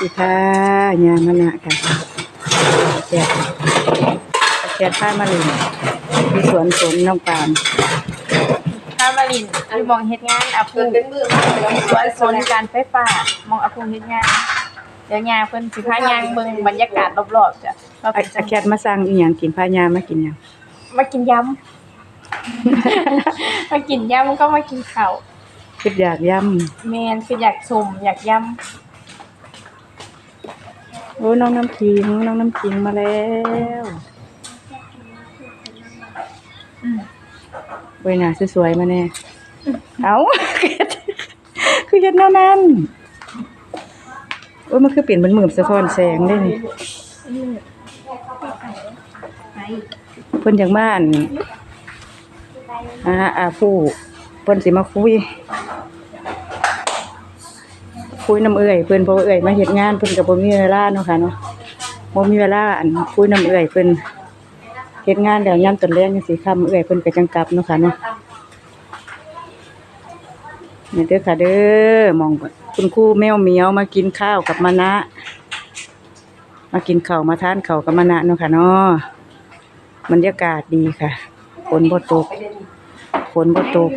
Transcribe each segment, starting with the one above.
สิพายามานะค่ะแจกแจกผ้ามาลินที่สวนสมน้องปานถ้ามาลินอยู่มองเฮ็ดงานอาภูเป็นมือสวนสนการไฟฟ้ามองอาภูเฮ็ดงานเดี๋ยวยาเพิ่นสิพายางเบิ่งบรรยากาศรอบๆจ้ะว่าอาเป็นจัอางแคทมาสั่งอีหยังกินพายามากินหยังมากินยำมากินยำก็มากินข้าวคิดอยากย่แม่นคืออยากชมอยากยำ โอ้น้องน้ำขิงน้องน้ำขิงมาแล้วเว้ยหน้าสวยๆมาแน่เอาคือเฮ็ดแนวนั้นโอ้ยมันคือเปลี่ยนเป็นหมื่นสะท้อนแสงได้นี่เพิ่นจากบ้านอ่าอาผู้เพิ่นสิมาคุย คุยน้ำเอื่อยเพิ่นเพราะเอื่อยมาเฮ็ดงานเพิ่นก็บ่มีเวลาเนาะค่ะเนาะบ่มีเวลาอันคุยน้ำเอื่อยเพิ่นเฮ็ดงานแล้วยามตนแลงจังซี่ค่ำเอื่อยเพิ่นก็จังกลับเนาะค่ะเนาะนี่เด้อค่ะเด้อมองคุณครูแมวเหมียวมากินข้าวกับมะนะมากินข้าวมาทานข้าวกับมะนะเนาะค่ะเนาะบรรยากาศดีค่ะฝนบ่ตกฝนบ่ตก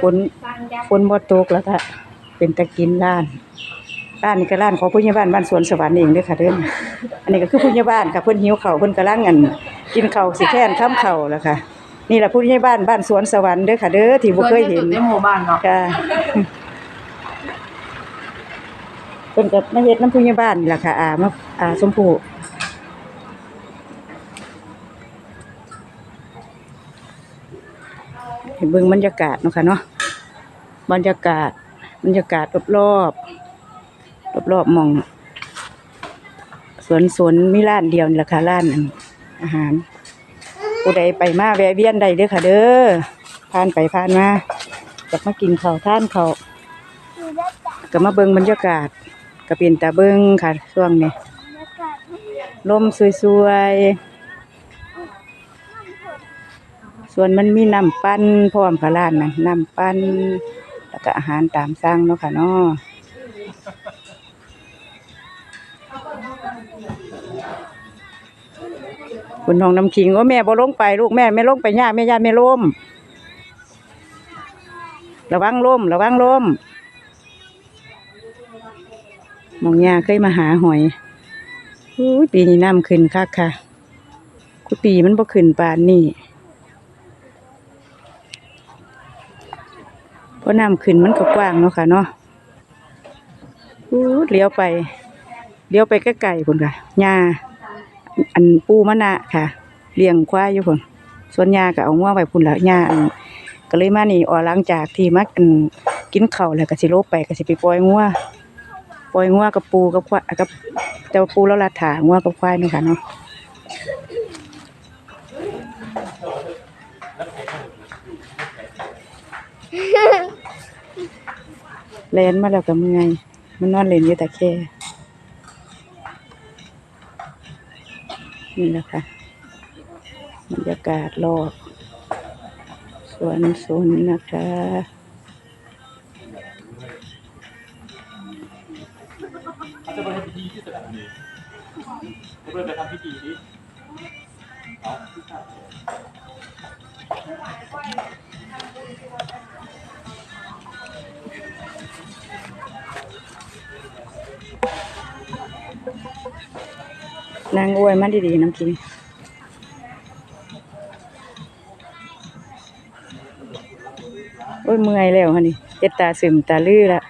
ฝนฝนบ่ตกแล้วก็ เป็นตะกินร้านร้านนี้ก็ร้านของผู้ใหญ่บ้านบ้านสวนสวรรค์เองเด้อค่ะเด้ออันนี้ก็คือผู้ใหญ่บ้านค่ะเพิ่นหิวข้าวเพิ่นกำลังอันกินข้าวสิแค่นข้ามข้าวแล้วค่ะ นี่แหละผู้ใหญ่บ้านบ้านสวนสวรรค์เด้อค่ะเด้อที่บ่เคยเห็นในหมู่บ้านเนาะค่ะเพิ่นก็มาเฮ็ดน้ำผู้ใหญ่บ้านนี่ล่ะค่ะอามาอาสมภูให้เบิ่งบรรยากาศเนาะค่ะเนาะบรรยากาศ บรรยากาศรอบๆรอบๆมอง สวนสวนมีร้านเดียวนี่ล่ะค่ะร้านอาหารผู้ใดไปมาแวะเวียนได้เด้อค่ะ เด้อผ่านไปผ่านมาอยากมากินข้าวทานข้าวก็มาเบิ่งบรรยากาศก็เป็นตาเบิ่งค่ะช่วงนี้ลมสวยๆ ส่วนมันมีน้ำปั้นพร้อมค่ะร้านนะน้ำปั้น แล้วก็อาหารตามสั่งเนาะค่ะเนาะคุณน้องน้ำขิงว่าแม่บ่ลงไปลูกแม่ไม่ลงไปย่าแม่ย่าไม่ล้มระวังล้มระวังล้มมองยาเคยมาหาหอยอุ้ยปีนี้น้ำขึ้นคักค่ะ คุปีมันบ่ขึ้นปานนี่ เพราะน้ำขึ้นมันก็กว้างเนาะค่ะเนาะอู้เลี้ยวไปเลี้ยวไปใกล้ๆพุ่นค่ะหญ้าอันปูมะนะค่ะเลี้ยงควายอยู่คนส่วนยาก็เอาง่วงไปพุ่นแล้วยาอันก็เลยมานี่ออหลังจากที่มักอันกินเข้าแล้วก็สิโลบไปก็สิไปปล่อยงัวปล่อยงัวกับปูกับควายกับแต่ว่าปูแล้วลัดถางัวกับควายนี่ค่ะเนาะ เล่นมาแล้วก็เมื่อยมันนอนเล่นอยู่แต่แค่นี่แหละค่ะบรรยากาศรอบสวนสนนะคะเขาจะไปทำพิธีที่สระบุรีเขาเลยไปทำพิธีที่ นางอวยมันดีๆน้ำกินโอ้ยเมื่อยแล้วฮะนี่เจ็ดตาสึมตาลื้อละ